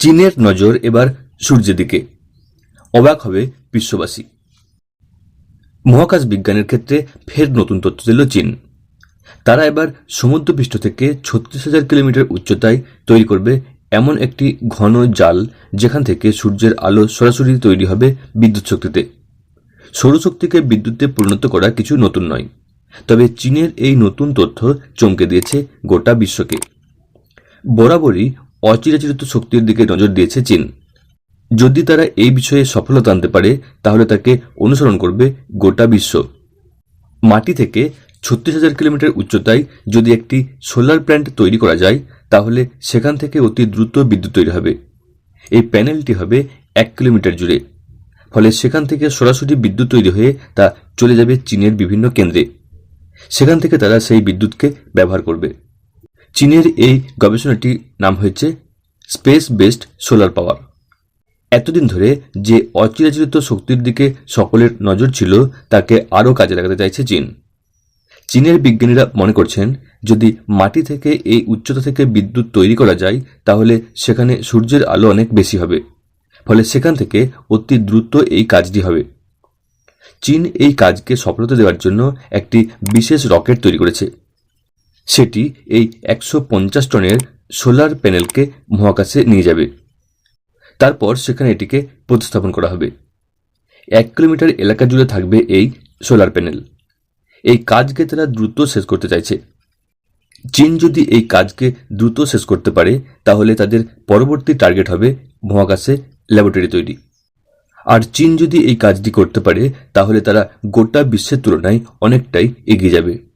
চীনের নজর এবার সূর্যের দিকে। অবাক হবে বিশ্ববাসী। মহাকাশ বিজ্ঞানের ক্ষেত্রে ফের নতুন তথ্য দিল চীন। তারা এবার সমুদ্রপৃষ্ঠ থেকে ছত্রিশ হাজার কিলোমিটার উচ্চতায় তৈরি করবে এমন একটি ঘন জাল যেখান থেকে সূর্যের আলো সরাসরি তৈরি হবে বিদ্যুৎ শক্তিতে। সৌরশক্তিকে বিদ্যুতে পরিণত করা কিছু নতুন নয়, তবে চীনের এই নতুন তথ্য চমকে দিয়েছে গোটা বিশ্বকে। বরাবরই অচিরাচিরিত শক্তির দিকে নজর দিয়েছে চীন। যদি তারা এই বিষয়ে সফলতা আনতে পারে, তাহলে তাকে অনুসরণ করবে গোটা বিশ্ব। মাটি থেকে ছত্রিশ হাজার কিলোমিটার উচ্চতায় যদি একটি সোলার প্ল্যান্ট তৈরি করা যায়, তাহলে সেখান থেকে অতি দ্রুত বিদ্যুৎ তৈরি হবে। এই প্যানেলটি হবে এক কিলোমিটার জুড়ে। ফলে সেখান থেকে সরাসরি বিদ্যুৎ তৈরি হয়ে তা চলে যাবে চীনের বিভিন্ন কেন্দ্রে। সেখান থেকে তারা সেই বিদ্যুৎকে ব্যবহার করবে। চীনের এই গবেষণাটির নাম হয়েছে স্পেস বেসড সোলার পাওয়ার। এতদিন ধরে যে অচিরাচরিত শক্তির দিকে সকলের নজর ছিল, তাকে আরও কাজে লাগাতে চাইছে চীন। চীনের বিজ্ঞানীরা মনে করছেন, যদি মাটি থেকে এই উচ্চতা থেকে বিদ্যুৎ তৈরি করা যায়, তাহলে সেখানে সূর্যের আলো অনেক বেশি হবে। ফলে সেখান থেকে অতি দ্রুত এই কাজটি হবে। চীন এই কাজকে সফলতা দেওয়ার জন্য একটি বিশেষ রকেট তৈরি করেছে। সেটি এই একশো পঞ্চাশ টনের সোলার প্যানেলকে মহাকাশে নিয়ে যাবে। তারপর সেখানে এটিকে প্রতিস্থাপন করা হবে। এক কিলোমিটার এলাকা জুড়ে থাকবে এই সোলার প্যানেল। এই কাজকে তারা দ্রুত শেষ করতে চাইছে। চীন যদি এই কাজকে দ্রুত শেষ করতে পারে, তাহলে তাদের পরবর্তী টার্গেট হবে মহাকাশে ল্যাবরেটরি তৈরি। আর চীন যদি এই কাজটি করতে পারে, তাহলে তারা গোটা বিশ্বের তুলনায় অনেকটাই এগিয়ে যাবে।